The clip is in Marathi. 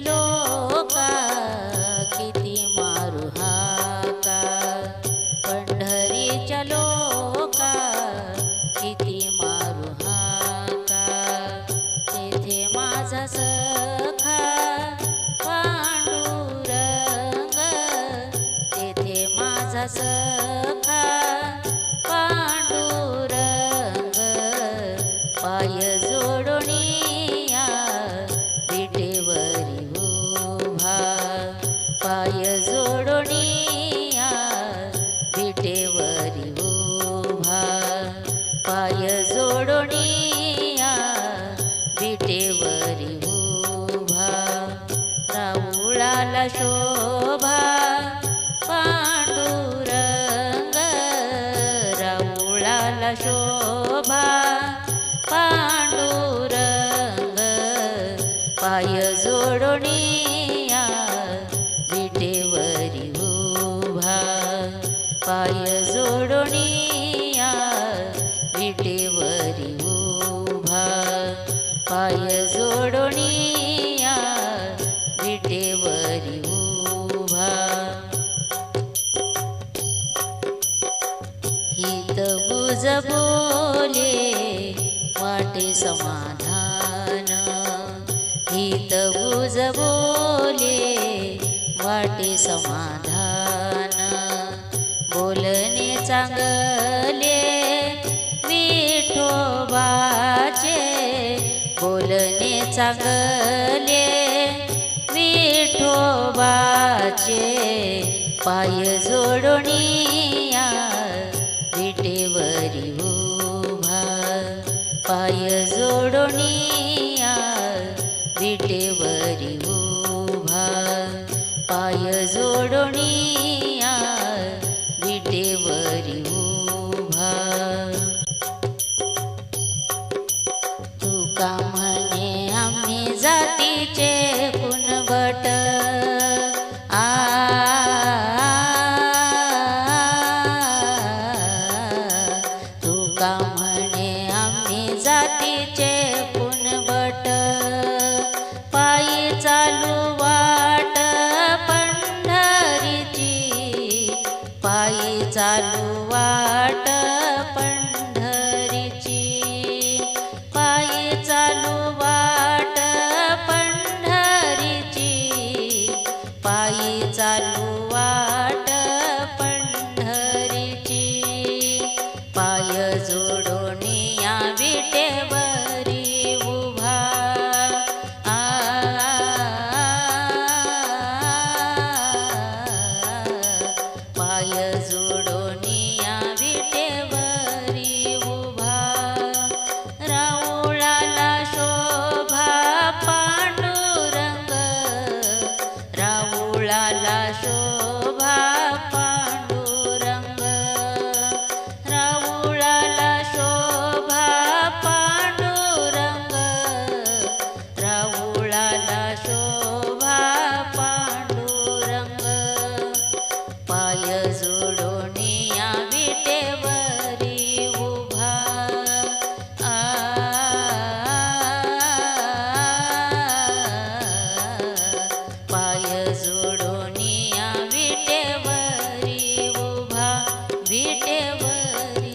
लोका किती मारू हाका. पंढरीच्या लोका किती मारू हाका. तेथे माझा सखा पांडुरंग तेथे माझा सखा. पाय जोडुनिया विटेवरी उभा. राऊळाला शोभा. पांडुरंग राऊळाला शोभा. पांडुरंग पाय जोडुनिया विटेवरी उभा. पाय पाय जोडुनिया विटेवरी उभा. हित बुज बोले वाटे समाधान. हित बुज बोले वाटे समाधान. बोलणे चांगलं सांगले विठोबाचे पाय जोडणिया विटेवरी उभा. पाय जोडणिया विटेवरी उभा. पाय जोडुनिया तुका म्हणे आम्ही जातीचे कुणबट पायी चालू वाट पंढरीची. पायी चालू वाट पंढरीची. पायी चालू वाट पंढरीची. पायी चालू ದೇವರೇ